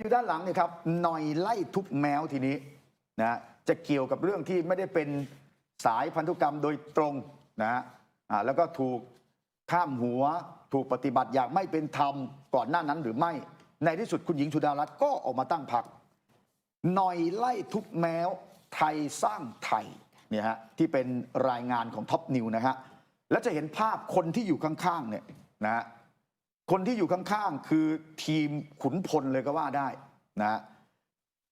อยู่ด้านหลังเนี่ยครับหน่อยไล่ทุบแมวทีนี้นะจะเกี่ยวกับเรื่องที่ไม่ได้เป็นสายพันธุกรรมโดยตรงนะฮะแล้วก็ถูกข้ามหัวถูกปฏิบัติอย่างไม่เป็นธรรมก่อนหน้านั้นหรือไม่ ในที่สุดคุณหญิงสุดารัตน์ก็ออกมาตั้งพรรคหน่อยไล่ทุบแมวไทยสร้างไทยเนี่ยฮะที่เป็นรายงานของท็อปนิวนะฮะแล้วจะเห็นภาพคนที่อยู่ข้างๆเนี่ยนะฮะ คนที่อยู่ข้างๆ คือทีมขุนพลเลยก็ว่าได้นะฮะ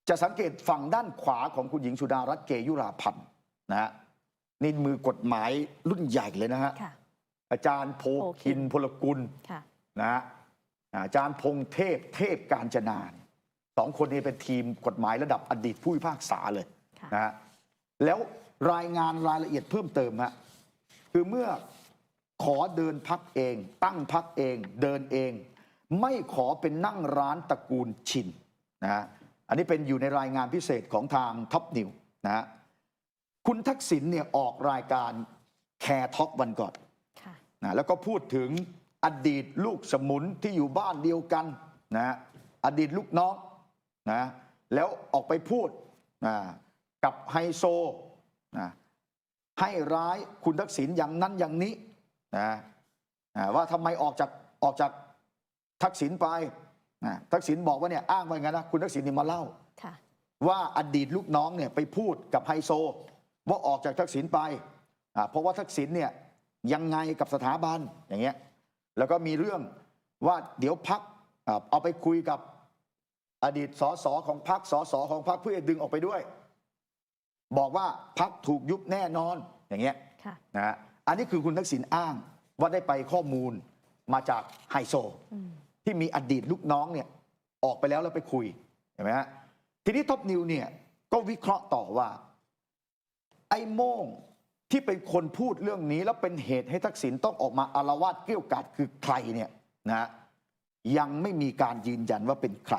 จะสังเกตฝั่งด้านขวาของคุณหญิงสุดารัตน์เกยุราพันธ์นะฮะนี่มือกฎหมายรุ่นใหญ่เลยนะฮะค่ะ อาจารย์โพโพคิคินนพลกุลค่ะ นะฮะอาจารย์พงเทพเทพการจนาเนี่ยสองคนนี้เป็นทีมกฎหมายระดับอดีตผู้พิพากษาเลยค่ะ นะฮะแล้วรายงานรายละเอียดเพิ่มเติมฮะคือเมื่อ ขอเดินพักเอง ตั้งพักเอง เดินเอง ไม่ขอเป็นนั่งร้านตระกูลชินนะฮะอันนี้เป็นอยู่ในรายงานพิเศษของทางท็อปนิวนะฮะคุณทักษิณเนี่ยออกรายการแคร์ท็อกวันก่อนค่ะนะแล้วก็พูดถึงอดีตลูกสมุนที่อยู่บ้านเดียวกันนะอดีตลูกน้องนะแล้วออกไปพูดนะกับไฮโซนะให้ร้ายคุณทักษิณอย่างนั้นอย่างนี้ นะนะว่าทำไมออกจากออกจากทักษิณไปนะทักษิณบอกว่าเนี่ยอ้างว่าอย่างนั้นนะคุณทักษิณนี่มาเล่าค่ะว่าอดีตลูกน้องเนี่ยไปพูดกับไฮโซ ว่าออกจากทักษิณไปอ่าเพราะว่าทักษิณเนี่ยยังไงกับสถาบันอย่างเงี้ยแล้วก็มีเรื่องว่าเดี๋ยวพักเอาไปคุยกับอดีตสสของพักสสของพักเพื่อจะดึงออกไปด้วย บอกว่าพักถูกยุบแน่นอนอย่างเงี้ยค่ะนะฮะ อันนี้คือคุณทักษิณอ้างว่าได้ไปข้อมูลมาจากไฮโซ ที่มีอดีตลูกน้องเนี่ยออกไปแล้วแล้วไปคุยเห็นไหมฮะทีนี้ท็อปนิวเนี่ยก็วิเคราะห์ต่อว่า ไอ้โม่งที่เป็นคนพูดเรื่องนี้ แล้วเป็นเหตุให้ทักษิณต้องออกมาอารวาสเกลี้ยวกล่อดคือใครเนี่ยนะฮะยังไม่มีการยืนยันว่าเป็นใคร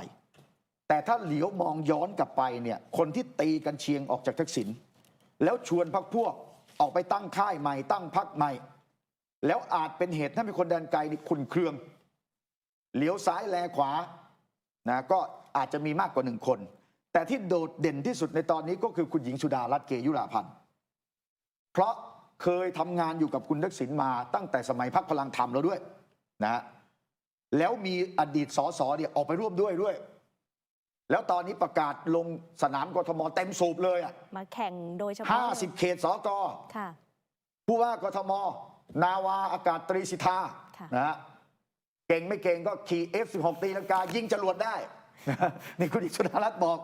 แต่ถ้าเหลียวมองย้อนกลับไปเนี่ยคนที่ตีกันเชียงออกจากทักษิณแล้วชวนพักพวก ออกไปตั้งค่ายใหม่ ตั้งพักใหม่ แล้วอาจเป็นเหตุให้มีคนแดนไกลนี่ขุนเคืองเหลียวซ้ายแลขวานะก็อาจจะมีมากกว่าหนึ่งคน แต่ที่โดดเด่นที่สุดในตอนนี้ก็คือคุณหญิงสุดารัตน์เกยุราพันธ์เพราะเคยทำงานอยู่กับคุณทักษิณมาตั้งแต่สมัยพักพลังธรรมแล้วด้วยนะแล้วมีอดีตสสเนี่ยออกไปร่วมด้วยด้วย แล้วตอนนี้ประกาศลงสนามกทมเต็มสูบเลยอะมาแข่งโดยเฉพาะห้าสิบเขตสกค่ะ ผู้ว่ากทม นาวาอากาศตรีสิทธาค่ะ นะฮะเก่งไม่เก่งก็ขี่ F16 ตีลังกา ยิงจรวดได้ นี่คุณอิสุดารัตน์บอก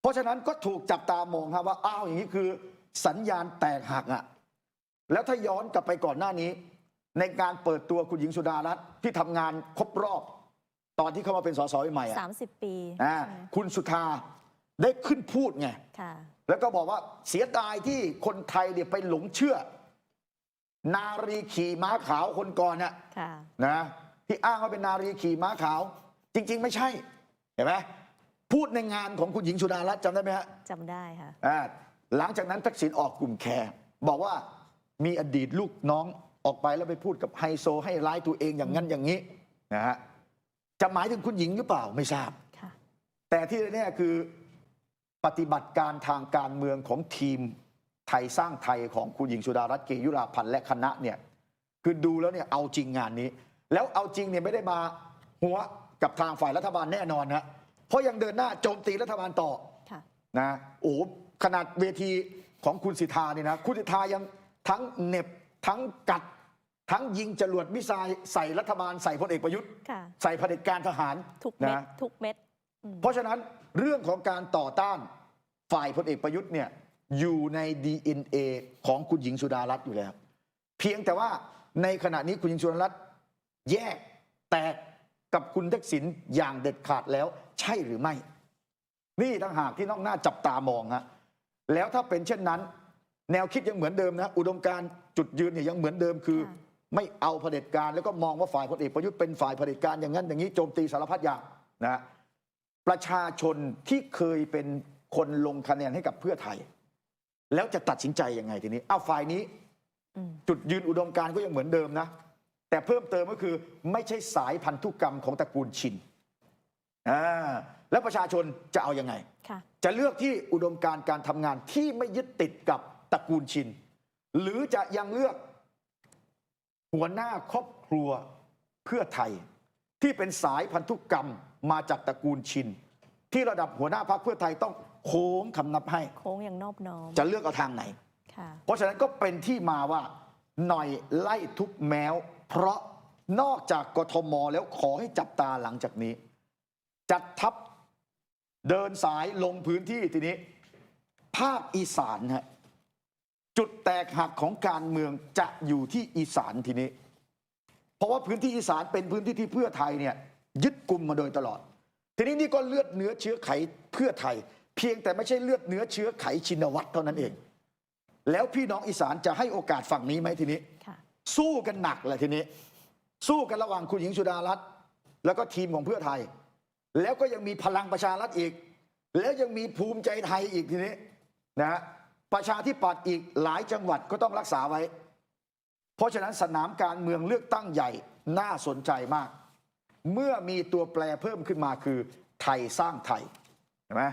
เพราะฉะนั้นก็ถูกจับตามองครับว่า อ้าว อย่างนี้คือสัญญาณแตกหักอะ่ะ แล้วถ้าย้อนกลับไปก่อนหน้านี้ ในการเปิดตัวคุณหญิงสุดารัตน์ที่ทำงานครบรอบ ตอนที่เข้ามาเป็นสสใหม่ๆอะสามสิบปีอ่าใช่ไหมคุณสุธาได้ขึ้นพูดไงค่ะแล้วก็บอกว่าเสียดายที่คนไทยเนี่ยไปหลงเชื่อ นารีขี่ม้าขาวคนก่อนน่ะค่ะนะที่อ้างว่าเป็นนารีขี่ม้าขาว จริง ๆ ไม่ใช่ เห็นไหมพูดในงานของคุณหญิงสุดารัตน์จำได้ไหมฮะจำได้ค่ะอ่าหลังจากนั้นทักษิณออกกลุ่มแคร์บอกว่ามีอดีตลูกน้องออกไปแล้วไปพูดกับไฮโซให้ร้ายตัวเองอย่างนั้นอย่างนี้นะฮะ จะหมายถึงคุณหญิงหรือเปล่าไม่ทราบค่ะแต่ที่แน่ๆคือปฏิบัติการทางการเมืองของทีมไทยสร้างไทยของคุณหญิงสุดารัตน์เกยุราพันธ์และคณะเนี่ยคือดูแล้วเนี่ยเอาจริงงานนี้ แล้วเอาจริงเนี่ยไม่ได้มาหัวกับทางฝ่ายรัฐบาลแน่นอนนะเพราะยังเดินหน้าโจมตีรัฐบาลต่อค่ะนะโอ้โหขนาดเวทีของคุณสิทธาเนี่ยนะคุณสิทธายังทั้งเหน็บทั้งกัด ทั้งยิงจรวดมิสไซล์ใส่รัฐบาลใส่พลเอกประยุทธ์ ค่ะ ใส่เผด็จการทหารทุกเม็ดนะ ทุกเม็ดอืมเพราะฉะนั้นเรื่องของการต่อต้านฝ่ายพลเอกประยุทธ์เนี่ยอยู่ใน DNA ของคุณหญิงสุดารัตน์อยู่แล้ว เพียงแต่ว่าในขณะนี้คุณหญิงสุดารัตน์แยกแตกกับคุณทักษิณอย่างเด็ดขาดแล้วใช่หรือไม่ นี่ต่างหากที่น้องหน้าจับตามองฮะแล้วถ้าเป็นเช่นนั้น แนวคิดยังเหมือนเดิมนะ อุดมการณ์จุดยืนเนี่ยยังเหมือนเดิมคือ ค่ะ ไม่เอาเผด็จการแล้วก็มองว่าฝ่ายพลเอกประยุทธ์เป็นฝ่ายเผด็จการอย่างนั้นอย่างนี้โจมตีสารพัดอย่างนะประชาชนที่เคยเป็นคนลงคะแนนให้กับเพื่อไทย แล้วจะตัดสินใจยังไงทีนี้อ้าวฝ่ายนี้อืมจุดยืนอุดมการณ์ก็ยังเหมือนเดิมนะ แต่เพิ่มเติมก็คือไม่ใช่สายพันธุกรรมของตระกูลชินอ่าแล้วแล้วประชาชนจะเอายังไงค่ะจะเลือกที่อุดมการณ์การทำงานที่ไม่ยึดติดกับตระกูลชิน หรือจะยังเลือก หัวหน้าครอบครัวเพื่อไทย ที่เป็นสายพันธุกรรมมาจากตระกูลชิน ที่ระดับหัวหน้าพรรคเพื่อไทยต้องโค้งคำนับให้ โค้งอย่างนอบน้อมจะเลือกเอาทางไหน ค่ะ เพราะฉะนั้นก็เป็นที่มาว่าหน่อยไล่ทุบแมว เพราะนอกจากกทมแล้วขอให้จับตาหลังจากนี้ จัดทัพเดินสายลงพื้นที่ทีนี้ ภาคอีสานฮะ จุดแตกหักของการเมืองจะอยู่ที่อีสานทีนี้ เพราะว่าพื้นที่อีสานเป็นพื้นที่ที่เพื่อไทยเนี่ยยึดกลุ่มมาโดยตลอด ทีนี้นี่ก็เลือดเนื้อเชื้อไขเพื่อไทย เพียงแต่ไม่ใช่เลือดเนื้อเชื้อไขชินวัตรเท่านั้นเอง แล้วพี่น้องอีสานจะให้โอกาสฝั่งนี้ไหมทีนี้ค่ะสู้กันหนักเลยทีนี้ สู้กันระหว่างคุณหญิงสุดารัตน์แล้วก็ทีมของเพื่อไทย แล้วก็ยังมีพลังประชารัฐอีก แล้วยังมีภูมิใจไทยอีกทีนี้นะฮะ ประชาธิปัตย์อีกหลายจังหวัดก็ต้องรักษาไว้ เพราะฉะนั้นสนามการเมืองเลือกตั้งใหญ่น่าสนใจมาก เมื่อมีตัวแปรเพิ่มขึ้นมาคือ ไทยสร้างไทยเห็นไหม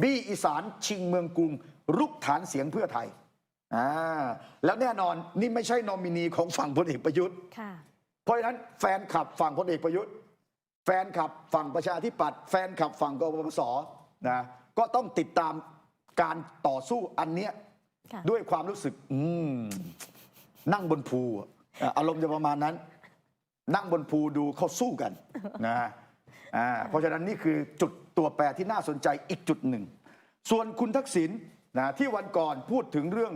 บี้อีสานชิงเมืองกรุงรุกฐานเสียงเพื่อไทยอ่าแล้วแน่นอนนี่ไม่ใช่นอมินีของฝั่งพลเอกประยุทธ์ค่ะเพราะฉะนั้นแฟนคลับฝั่งพลเอกประยุทธ์ แฟนคลับฝั่งประชาธิปัตย์แฟนคลับฝั่งกบพศนะก็ต้องติดตาม การต่อสู้อันเนี้ยค่ะด้วยความรู้สึก อืมนั่งบนภูอะอะอารมณ์จะประมาณนั้น นั่งบนภูดูเขาสู้กันนะอ่าเพราะฉะนั้นนี่คือจุดตัวแปรที่น่าสนใจอีกจุดหนึ่ง ส่วนคุณทักษิณนะที่วันก่อนพูดถึงเรื่อง